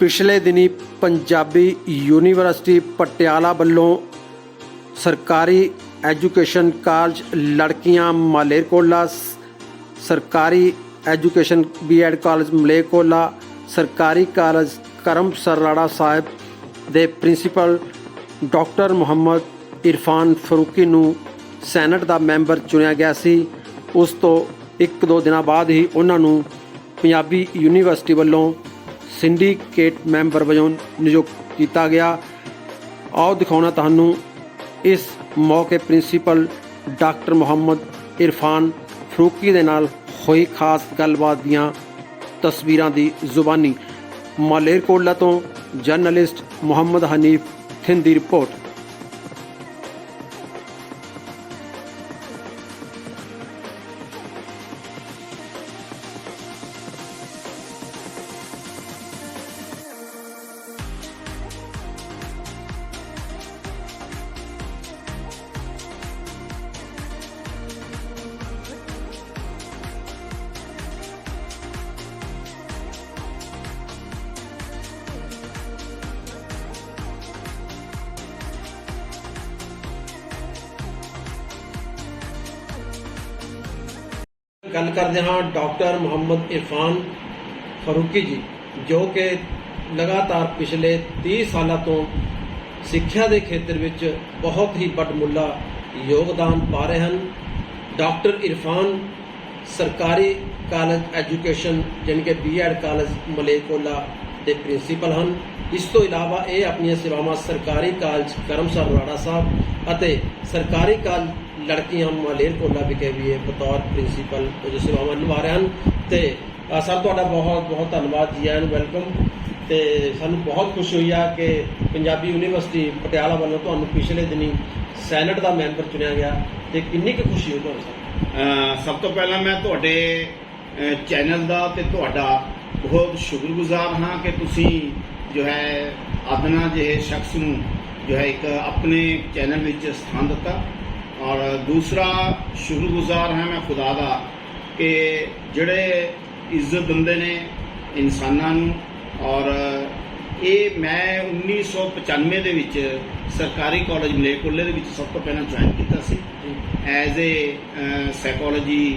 ਪਿਛਲੇ ਦਿਨੀ ਪੰਜਾਬੀ ਯੂਨੀਵਰਸਿਟੀ ਪਟਿਆਲਾ ਵੱਲੋਂ ਸਰਕਾਰੀ ਐਜੂਕੇਸ਼ਨ ਕਾਲਜ ਲੜਕੀਆਂ ਮਾਲੇਰਕੋਲਾ ਸ- ਸਰਕਾਰੀ ਐਜੂਕੇਸ਼ਨ ਬੀਐਡ ਕਾਲਜ ਮਲੇਰਕੋਲਾ ਸਰਕਾਰੀ ਕਾਲਜ ਕਰਮ ਸਰਰਾੜਾ ਸਾਹਿਬ ਦੇ ਪ੍ਰਿੰਸੀਪਲ ਡਾਕਟਰ ਮੁਹੰਮਦ ਇਰਫਾਨ ਫਰੂਕੀ ਨੂੰ ਸੈਨੇਟ ਦਾ ਮੈਂਬਰ ਚੁਣਿਆ ਗਿਆ ਸੀ। ਉਸ ਤੋਂ ਇੱਕ ਦੋ ਦਿਨਾਂ ਬਾਅਦ ਹੀ ਉਹਨਾਂ ਨੂੰ ਪੰਜਾਬੀ ਯੂਨੀਵਰਸਿਟੀ ਵੱਲੋਂ ਸਿੰਡੀਕੇਟ ਮੈਂਬਰ ਵਜੋਂ ਨਿਯੁਕਤ ਕੀਤਾ ਗਿਆ। ਆਓ ਦਿਖਾਉਣਾ ਤੁਹਾਨੂੰ ਇਸ ਮੌਕੇ ਪ੍ਰਿੰਸੀਪਲ ਡਾਕਟਰ ਮੁਹੰਮਦ ਇਰਫਾਨ ਫਰੂਕੀ ਦੇ ਨਾਲ ਹੋਈ ਖਾਸ ਗੱਲਬਾਤ ਦੀਆਂ ਤਸਵੀਰਾਂ ਦੀ ਜ਼ੁਬਾਨੀ। ਮਾਲੇਰਕੋਟਲਾ ਤੋਂ ਜਰਨਲਿਸਟ ਮੁਹੰਮਦ ਹਨੀਫ, ਥਿੰਦ ਦੀ ਰਿਪੋਰਟ। ਗੱਲ ਕਰਦੇ ਹਾਂ ਡਾਕਟਰ ਮੁਹੰਮਦ ਇਰਫਾਨ ਫਰੂਕੀ ਜੀ, ਜੋ ਕਿ ਲਗਾਤਾਰ ਪਿਛਲੇ 30 ਸਾਲਾਂ ਤੋਂ ਸਿੱਖਿਆ ਦੇ ਖੇਤਰ ਵਿੱਚ ਬਹੁਤ ਹੀ ਵੱਡਮੁੱਲਾ ਯੋਗਦਾਨ ਪਾ ਰਹੇ ਹਨ। ਡਾਕਟਰ ਇਰਫਾਨ ਸਰਕਾਰੀ ਕਾਲਜ ਐਜੂਕੇਸ਼ਨ, ਜਾਣੀ ਕਿ ਬੀਐਡ ਕਾਲਜ ਮਲੇਕੋਲਾ ਦੇ ਪ੍ਰਿੰਸੀਪਲ ਹਨ। ਇਸ ਤੋਂ ਇਲਾਵਾ ਇਹ ਆਪਣੀਆਂ ਸੇਵਾਵਾਂ ਸਰਕਾਰੀ ਕਾਲਜ ਕਰਮਸਰ ਰਵਾੜਾ ਸਾਹਿਬ ਅਤੇ ਸਰਕਾਰੀ ਕਾਲਜ ਲੜਕੀਆਂ ਮਲੇਰਕੋਲਾ ਵਿਖੇ ਵੀ ਇਹ ਬਤੌਰ ਪ੍ਰਿੰਸੀਪਲ ਜੋ ਸੇਵਾਵਾਂ ਨਿਭਾ ਰਹੇ ਹਨ। ਤੇ ਸਰ, ਤੁਹਾਡਾ ਬਹੁਤ ਬਹੁਤ ਧੰਨਵਾਦ ਜੀ ਆਇਆਂ ਨੂੰ ਵੈਲਕਮ ਤੇ ਸਾਨੂੰ ਬਹੁਤ ਖੁਸ਼ੀ ਹੋਈ ਆ ਕਿ ਪੰਜਾਬੀ ਯੂਨੀਵਰਸਿਟੀ ਪਟਿਆਲਾ ਵੱਲੋਂ ਤੁਹਾਨੂੰ ਪਿਛਲੇ ਦਿਨੀ ਸੈਨੇਟ ਦਾ ਮੈਂਬਰ ਚੁਣਿਆ ਗਿਆ ਤੇ ਕਿੰਨੀ ਕੁ ਖੁਸ਼ੀ ਹੋਈ ਤੁਹਾਨੂੰ, ਸਰ? ਸਭ ਤੋਂ ਪਹਿਲਾਂ ਮੈਂ ਤੁਹਾਡੇ ਚੈਨਲ ਦਾ ਤੇ ਤੁਹਾਡਾ ਬਹੁਤ ਸ਼ੁਕਰਗੁਜ਼ਾਰ ਹਾਂ ਕਿ ਤੁਸੀਂ ਜੋ ਹੈ ਆਦਨਾ ਜਿਹੇ ਸ਼ਖਸ ਨੂੰ ਜੋ ਹੈ ਇੱਕ ਆਪਣੇ ਚੈਨਲ ਵਿੱਚ ਸਥਾਨ ਦਿੱਤਾ। ਔਰ ਦੂਸਰਾ ਸ਼ੁਕਰਗੁਜ਼ਾਰ ਹਾਂ ਮੈਂ ਖੁਦਾ ਦਾ ਕਿ ਜਿਹੜੇ ਇੱਜ਼ਤ ਦਿੰਦੇ ਨੇ ਇਨਸਾਨਾਂ ਨੂੰ ਔਰ ਇਹ ਮੈਂ 1995 ਦੇ ਵਿੱਚ ਸਰਕਾਰੀ ਕਾਲਜ ਮਲੇਰਕੋਟਲੇ ਦੇ ਵਿੱਚ ਸਭ ਤੋਂ ਪਹਿਲਾਂ ਜੁਆਇਨ ਕੀਤਾ ਸੀ। ਐਜ਼ ਅ ਸਾਈਕੋਲੋਜੀ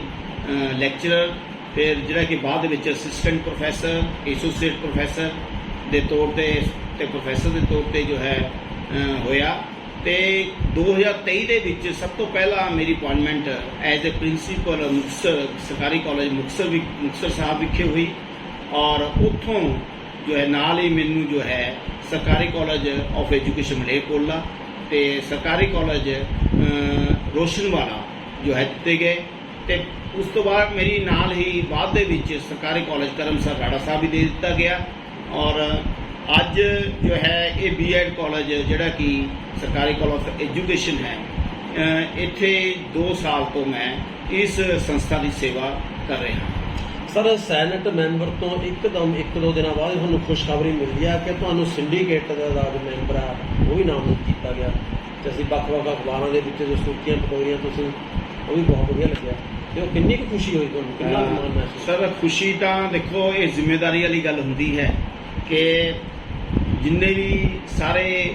ਲੈਕਚਰਰ ਫਿਰ ਜਿਹੜਾ ਕਿ ਬਾਅਦ ਵਿੱਚ ਅਸਿਸਟੈਂਟ ਪ੍ਰੋਫੈਸਰ ਐਸੋਸੀਏਟ ਪ੍ਰੋਫੈਸਰ ਦੇ ਤੌਰ ਤੇ ਤੇ ਪ੍ਰੋਫੈਸਰ ਦੇ ਤੌਰ ਤੇ ਜੋ ਹੈ ਹੋਇਆ। ਤੇ 2023 ਦੇ ਵਿੱਚ ਸਭ ਤੋਂ ਪਹਿਲਾਂ ਮੇਰੀ appointment as a principal Muktsar ਸਰਕਾਰੀ ਕਾਲਜ ਮੁਕਤਸਰ ਵਿ- ਮੁਕਤਸਰ ਸਾਹਿਬ ਵਿਖੇ ਹੋਈ ਔਰ ਉੱਥੋਂ ਜੋ ਹੈ ਨਾਲ ਹੀ ਮੈਨੂੰ ਜੋ ਹੈ ਸਰਕਾਰੀ ਕਾਲਜ ਆਫ ਐਜੂਕੇਸ਼ਨ ਮਲੇਰਕੋਟਲਾ ਤੇ ਸਰਕਾਰੀ ਕਾਲਜ ਅ, ਰੋਸ਼ਨਵਾਲਾ ਜੋ ਹੈ ਦਿੱਤੇ ਗਏ ਤੇ ਉਸ ਤੋਂ ਬਾਅਦ ਮੇਰੀ ਨਾਲ ਹੀ ਬਾਅਦ ਦੇ ਵਿੱਚ ਸਰਕਾਰੀ ਕਾਲਜ ਕਰਮਸਰ ਰਾੜਾ ਸਾਹਿਬ ਵੀ ਦੇ ਦਿੱਤਾ ਗਿਆ ਔਰ ਅੱਜ ਜੋ ਹੈ ਇਹ ਬੀਐਡ ਕਾਲਜ ਜਿਹੜਾ ਕਿ ਸਰਕਾਰੀ ਕਾਲਜ ਆਫ ਐਜੂਕੇਸ਼ਨ ਹੈ। ਇੱਥੇ 2 ਸਾਲ ਤੋਂ ਮੈਂ ਇਸ ਸੰਸਥਾ ਦੀ ਸੇਵਾ ਕਰ ਰਿਹਾ ਹਾਂ। ਸਰ ਸੈਨੇਟ ਮੈਂਬਰ ਤੋਂ ਇੱਕਦਮ ਇੱਕ ਦੋ ਦਿਨਾਂ ਬਾਅਦ ਤੁਹਾਨੂੰ ਖੁਸ਼ਖਬਰੀ ਮਿਲਦੀ ਆ ਕਿ ਤੁਹਾਨੂੰ ਸਿੰਡੀਕੇਟ ਦਾ ਜੋ ਮੈਂਬਰ ਆ ਉਹ ਵੀ ਨਾਮਜ਼ਦ ਕੀਤਾ ਗਿਆ। ਤੇ ਅਸੀਂ ਵੱਖ-ਵੱਖ ਅਖਬਾਰਾਂ ਦੇ ਵਿੱਚ ਜੋ ਸੁਰਖੀਆਂ ਪਟੋਰੀਆਂ ਤੁਸੀਂ ਉਹ ਵੀ ਬਹੁਤ ਵਧੀਆ ਲੱਗਿਆ। ਤੇ ਉਹ ਕਿੰਨੀ ਕੁ ਖੁਸ਼ੀ ਹੋਈ ਤੁਹਾਨੂੰ? ਕਿੰਨਾ ਮਾਣ ਮਹਿਸੂਸ ਸਰ ਖੁਸ਼ੀ ਤਾਂ ਦੇਖੋ ਇਹ ਜ਼ਿੰਮੇਵਾਰੀ ਵਾਲੀ ਗੱਲ ਹੁੰਦੀ ਹੈ ਕਿ ਜਿੰਨੇ ਵੀ ਸਾਰੇ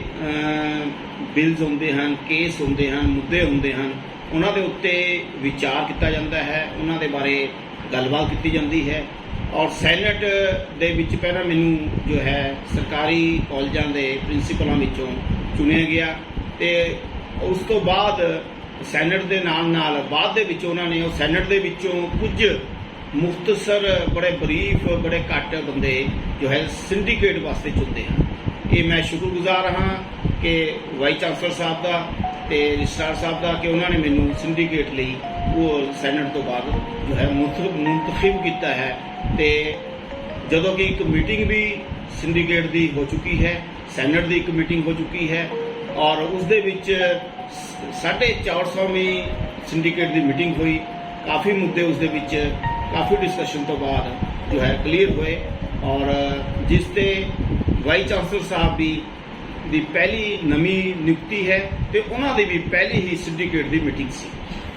ਬਿਲਸ ਹੁੰਦੇ ਹਨ ਕੇਸ ਹੁੰਦੇ ਹਨ, ਮੁੱਦੇ ਹੁੰਦੇ ਹਨ, ਉਹਨਾਂ ਦੇ ਉੱਤੇ ਵਿਚਾਰ ਕੀਤਾ ਜਾਂਦਾ ਹੈ, ਉਹਨਾਂ ਦੇ ਬਾਰੇ ਗੱਲਬਾਤ ਕੀਤੀ ਜਾਂਦੀ ਹੈ। ਔਰ ਸੈਨੇਟ ਦੇ ਵਿੱਚ ਪਹਿਲਾਂ ਮੈਨੂੰ ਜੋ ਹੈ, ਸਰਕਾਰੀ ਕਾਲਜਾਂ ਦੇ ਪ੍ਰਿੰਸੀਪਲਾਂ ਵਿੱਚੋਂ ਚੁਣਿਆ ਗਿਆ ਤੇ ਉਸ ਤੋਂ ਬਾਅਦ ਸੈਨੇਟ ਦੇ ਨਾਲ ਨਾਲ ਬਾਅਦ ਦੇ ਵਿੱਚ ਉਹਨਾਂ ਨੇ ਉਹ ਸੈਨੇਟ ਦੇ ਵਿੱਚੋਂ ਕੁਝ ਮੁਖਤਸਰ ਬੜੇ ਬਰੀਫ, ਬੜੇ ਘੱਟ ਬੰਦੇ ਜੋ ਹੈ ਸਿੰਡੀਕੇਟ ਵਾਸਤੇ ਚੁਣਦੇ ਹਨ। ਇਹ ਮੈਂ ਸ਼ੁਕਰਗੁਜ਼ਾਰ ਹਾਂ ਕਿ ਵਾਈਸ ਚਾਂਸਲਰ ਸਾਹਿਬ ਦਾ ਤੇ ਰਜਿਸਟਰਾਰ ਸਾਹਿਬ ਦਾ ਕਿ ਉਹਨਾਂ ਨੇ ਮੈਨੂੰ ਸਿੰਡੀਕੇਟ ਲਈ ਉਹ ਸੈਨੇਟ ਤੋਂ ਬਾਅਦ ਜੋ ਹੈ ਮੁੰਤਖਬ ਮੁੰਤਖਬ ਕੀਤਾ ਹੈ। ਤੇ ਜਦੋਂ ਕਿ ਇੱਕ ਮੀਟਿੰਗ ਵੀ ਸਿੰਡੀਕੇਟ ਦੀ ਹੋ ਚੁੱਕੀ ਹੈ, ਸੈਨੇਟ ਦੀ ਇੱਕ ਮੀਟਿੰਗ ਹੋ ਚੁੱਕੀ ਹੈ ਔਰ ਉਸ ਦੇ ਵਿੱਚ 450ਵੀਂ ਸਿੰਡੀਕੇਟ ਦੀ ਮੀਟਿੰਗ ਹੋਈ। ਕਾਫੀ ਮੁੱਦੇ ਉਸ ਦੇ ਵਿੱਚ, ਕਾਫੀ ਡਿਸਕਸ਼ਨ ਤੋਂ ਬਾਅਦ ਜੋ ਹੈ ਕਲੀਅਰ ਹੋਏ ਔਰ ਜਿਸ ਤੇ ਵਾਈਸ ਚਾਂਸਲਰ ਸਾਹਿਬ ਵੀ ਦੀ ਪਹਿਲੀ ਨਵੀਂ ਨਿਯੁਕਤੀ ਹੈ ਤੇ ਉਹਨਾਂ ਦੀ ਵੀ ਪਹਿਲੀ ਹੀ ਸਿੰਡੀਕੇਟ ਦੀ ਮੀਟਿੰਗ ਸੀ।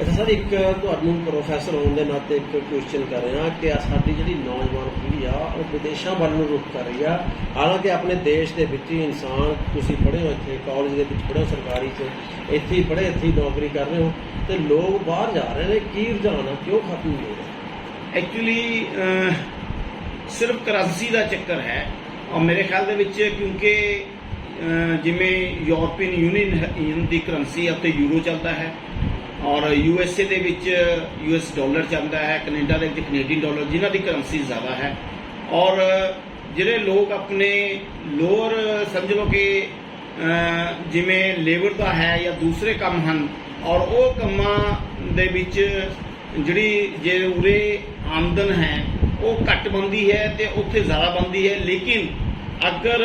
ਅੱਛਾ ਸਰ ਇੱਕ ਤੁਹਾਨੂੰ ਪ੍ਰੋਫੈਸਰ ਹੋਣ ਦੇ ਨਾਤੇ ਇੱਕ ਕੁਐਸਚਨ ਕਰ ਰਿਹਾ ਕਿ ਆ ਸਾਡੀ ਜਿਹੜੀ ਨੌਜਵਾਨ ਪੀੜ੍ਹੀ ਆ ਉਹ ਵਿਦੇਸ਼ਾਂ ਵੱਲ ਨੂੰ ਰੁਖ ਕਰ ਰਹੀ ਆ। ਹਾਲਾਂਕਿ ਆਪਣੇ ਦੇਸ਼ ਦੇ ਵਿੱਚ ਹੀ ਇਨਸਾਨ ਤੁਸੀਂ ਪੜ੍ਹੇ ਹੋ ਇੱਥੇ ਕਾਲਜ ਦੇ ਵਿੱਚ ਪੜ੍ਹੇ ਹੋ ਸਰਕਾਰੀ 'ਚ ਇੱਥੇ ਹੀ ਪੜ੍ਹੇ ਇੱਥੇ ਹੀ ਨੌਕਰੀ ਕਰ ਰਹੇ ਹੋ ਤੇ ਲੋਕ ਬਾਹਰ ਜਾ ਰਹੇ ਨੇ ਕੀ ਰੁਝਾਨ ਆ ਕਿਉਂ ਖਤਮ ਹੋ ਰਿਹਾ? ਐਕਚੁਅਲੀ ਸਿਰਫ ਕਰੰਸੀ ਦਾ ਚੱਕਰ ਹੈ ਔਰ ਮੇਰੇ ਖਿਆਲ ਦੇ ਵਿੱਚ ਕਿਉਂਕਿ ਜਿਵੇਂ ਯੂਰਪੀਅਨ ਯੂਨੀਅਨ ਦੀ ਕਰੰਸੀ ਉੱਤੇ ਯੂਰੋ ਚੱਲਦਾ ਹੈ ਔਰ ਯੂ ਐਸ ਏ ਦੇ ਵਿੱਚ ਯੂ ਐਸ ਡਾਲਰ ਚੱਲਦਾ ਹੈ, ਕੈਨੇਡਾ ਦੇ ਵਿੱਚ ਕੈਨੇਡੀਅਨ ਡਾਲਰ, ਜਿਨ੍ਹਾਂ ਦੀ ਕਰੰਸੀ ਜ਼ਿਆਦਾ ਹੈ। ਔਰ ਜਿਹੜੇ ਲੋਕ ਆਪਣੇ ਲੋਅਰ ਸਮਝ ਲਓ ਕਿ ਜਿਵੇਂ ਲੇਬਰ ਦਾ ਹੈ ਜਾਂ ਦੂਸਰੇ ਕੰਮ ਹਨ, ਔਰ ਉਹ ਕੰਮਾਂ ਦੇ ਵਿੱਚ ਜਿਹੜੀ ਜੇ ਉਰੇ ਆਮਦਨ ਹੈ ਉਹ ਘੱਟ ਬੰਦੀ ਹੈ ਤੇ ਉੱਥੇ ਜ਼ਿਆਦਾ ਬੰਦੀ ਹੈ। ਲੇਕਿਨ ਅਗਰ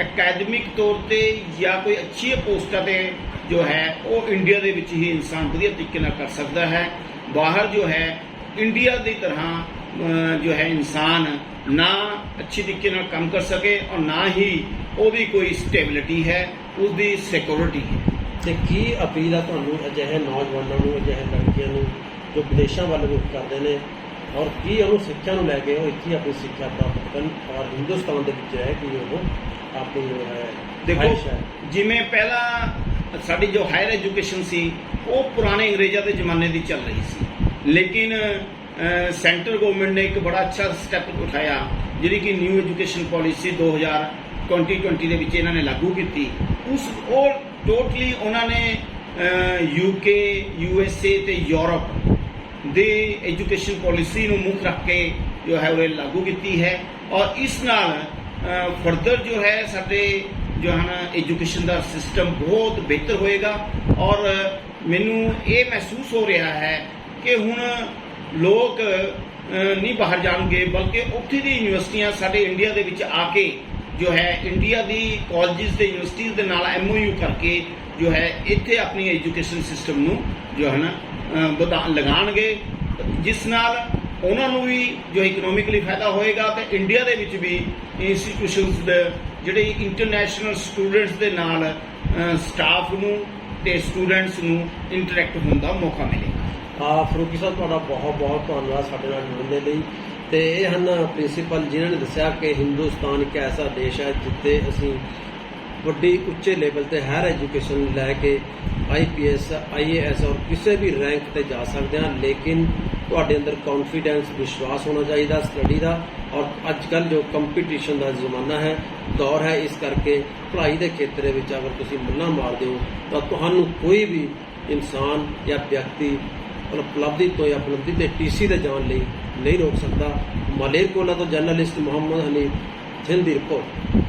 ਅਕੈਡਮਿਕ ਤੌਰ ਤੇ ਜਾਂ ਕੋਈ ਅੱਛੀ ਪੋਸਟਾਂ ਤੇ ਜੋ ਹੈ, ਉਹ ਇੰਡੀਆ ਦੇ ਵਿੱਚ ਹੀ ਇਨਸਾਨ ਵਧੀਆ ਤਰੀਕੇ ਨਾਲ ਕਰ ਸਕਦਾ ਹੈ। ਬਾਹਰ ਜੋ ਹੈ, ਇੰਡੀਆ ਦੀ ਤਰ੍ਹਾਂ ਜੋ ਹੈ ਇਨਸਾਨ ਨਾ ਅੱਛੀ ਤਰੀਕੇ ਨਾਲ ਕੰਮ ਕਰ ਸਕੇ ਔਰ ਨਾ ਹੀ ਉਹਦੀ ਕੋਈ ਸਟੇਬਿਲਿਟੀ ਹੈ, ਉਸਦੀ ਸਿਕਿਉਰਿਟੀ ਹੈ। ਤੇ ਕੀ ਅਪੀਲ ਆ ਤੁਹਾਨੂੰ ਅਜਿਹੇ ਨੌਜਵਾਨਾਂ ਨੂੰ, ਅਜਿਹੇ ਲੜਕੀਆਂ ਨੂੰ ਜੋ ਵਿਦੇਸ਼ਾਂ ਵੱਲ ਰੁਖ ਕਰਦੇ ਨੇ ਔਰ ਕੀ ਉਹਨੂੰ ਸਿੱਖਿਆ ਨੂੰ ਲੈ ਕੇ ਉਹ ਇੱਥੇ ਆਪਣੀ ਸਿੱਖਿਆ ਪ੍ਰਾਪਤ ਕਰਨ ਔਰ ਹਿੰਦੁਸਤਾਨ ਦੇ ਵਿੱਚ ਰਹਿ ਕੇ ਉਹ ਆਪਣੀ ਜੋ ਹੈ। ਦੇਖੋ ਜਿਵੇਂ ਪਹਿਲਾਂ ਸਾਡੀ ਜੋ ਹਾਇਰ ਐਜੂਕੇਸ਼ਨ ਸੀ ਉਹ ਪੁਰਾਣੇ ਅੰਗਰੇਜ਼ਾਂ ਦੇ ਜ਼ਮਾਨੇ ਦੀ ਚੱਲ ਰਹੀ ਸੀ। ਲੇਕਿਨ ਸੈਂਟਰ ਗਵਰਨਮੈਂਟ ਨੇ ਇੱਕ ਬੜਾ ਅੱਛਾ ਸਟੈਪ ਉਠਾਇਆ ਜਿਹੜੀ ਕਿ ਨਿਊ ਐਜੂਕੇਸ਼ਨ ਪਾਲਿਸੀ 2020 ਦੇ ਵਿੱਚ ਇਹਨਾਂ ਨੇ ਲਾਗੂ ਕੀਤੀ। ਉਸ ਉਹ ਟੋਟਲੀ ਉਹਨਾਂ ਨੇ ਯੂਕੇ ਯੂਐਸਏ ਤੇ ਯੂਰਪ ਦੇ ਐਜੂਕੇਸ਼ਨ ਪਾਲਿਸੀ ਨੂੰ ਮੁੱਖ ਰੱਖ ਕੇ ਜੋ ਹੈ ਉਹ ਲਾਗੂ ਕੀਤੀ ਹੈ ਔਰ ਇਸ ਨਾਲ ਫਰਦਰ ਜੋ ਹੈ ਸਾਡੇ ਜੋ ਹਨ ਐਜੂਕੇਸ਼ਨ ਦਾ ਸਿਸਟਮ ਬਹੁਤ ਬਿਹਤਰ ਹੋਏਗਾ ਔਰ ਮੈਨੂੰ ਇਹ ਮਹਿਸੂਸ ਹੋ ਰਿਹਾ ਹੈ ਕਿ ਹੁਣ ਲੋਕ ਨਹੀਂ ਬਾਹਰ ਜਾਣਗੇ ਬਲਕਿ ਉੱਥੇ ਦੀ ਯੂਨੀਵਰਸਿਟੀਆਂ ਸਾਡੇ ਇੰਡੀਆ ਦੇ ਵਿੱਚ ਆ ਕੇ ਜੋ ਹੈ ਇੰਡੀਆ ਦੀ ਕਾਲਜਿਸ ਤੇ ਯੂਨੀਵਰਸਿਟੀਜ਼ ਦੇ ਨਾਲ ਐਮਓਯੂ ਕਰਕੇ ਜੋ ਹੈ ਇੱਥੇ ਆਪਣੀ ਐਜੂਕੇਸ਼ਨ ਸਿਸਟਮ ਨੂੰ ਜੋ ਹੈ ਨਾ ਵਧਾ ਲਗਾਣਗੇ ਜਿਸ ਨਾਲ ਉਹਨਾਂ ਨੂੰ ਵੀ ਜੋ ਇਕਨੋਮਿਕਲੀ ਫਾਇਦਾ ਹੋਏਗਾ ਤੇ ਇੰਡੀਆ ਦੇ ਵਿੱਚ ਵੀ ਇੰਸਟੀਟਿਊਸ਼ਨਸ ਦੇ ਜਿਹੜੇ ਇੰਟਰਨੈਸ਼ਨਲ ਸਟੂਡੈਂਟਸ ਦੇ ਨਾਲ ਸਟਾਫ ਨੂੰ ਤੇ ਸਟੂਡੈਂਟਸ ਨੂੰ ਇੰਟਰੈਕਟ ਹੋਣ ਦਾ ਮੌਕਾ ਮਿਲੇਗਾ। ਆ ਫਰੂਕੀ ਸਾਹਿਬ, ਤੁਹਾਡਾ ਬਹੁਤ ਬਹੁਤ ਧੰਨਵਾਦ ਸਾਡੇ ਨਾਲ ਜੁੜਨ ਦੇ ਲਈ। ਤੇ ਇਹ ਹਨ ਪ੍ਰਿੰਸੀਪਲ ਜਿਨ੍ਹਾਂ ਨੇ ਦੱਸਿਆ ਕਿ ਹਿੰਦੁਸਤਾਨ ਇੱਕ ਐਸਾ ਦੇਸ਼ ਹੈ ਜਿੱਥੇ ਅਸੀਂ ਵੱਡੀ ਉੱਚੇ ਲੈਵਲ ਤੇ ਹਾਇਰ ਐਜੂਕੇਸ਼ਨ ਲੈ ਕੇ ਆਈਪੀਐਸ ਆਈਏਐਸ ਔਰ ਕਿਸੇ ਵੀ ਰੈਂਕ ਤੇ ਜਾ ਸਕਦੇ ਹਾਂ, ਲੇਕਿਨ ਤੁਹਾਡੇ ਅੰਦਰ ਕੌਨਫੀਡੈਂਸ ਵਿਸ਼ਵਾਸ ਹੋਣਾ ਚਾਹੀਦਾ ਸਟੱਡੀ ਦਾ ਔਰ ਅੱਜ ਕੱਲ ਜੋ ਕੰਪੀਟੀਸ਼ਨ ਦਾ ਜ਼ਮਾਨਾ ਹੈ, ਦੌਰ ਹੈ, ਇਸ ਕਰਕੇ ਪੜ੍ਹਾਈ ਦੇ ਖੇਤਰ ਵਿੱਚ ਅਗਰ ਤੁਸੀਂ ਮੁੱਲਾਂ ਮਾਰਦੇ ਹੋ, ਤਾਂ ਤੁਹਾਨੂੰ ਕੋਈ ਵੀ ਇਨਸਾਨ ਜਾਂ ਵਿਅਕਤੀ ਉਪਲਬਧੀ ਤੋਂ ਜਾਂ ਉਪਲਬਧੀ ਤੇ ਟੀਸੀ ਤੇ ਜਾਣ ਲਈ ਨਹੀਂ ਰੋਕ ਸਕਦਾ। ਮਲੇਰਕੋਲਾ ਤੋਂ ਜਰਨਲਿਸਟ ਮੁਹੰਮਦ ਹਨੀਫ ਸਿੰਧ ਦੀ ਰਿਪੋਰਟ।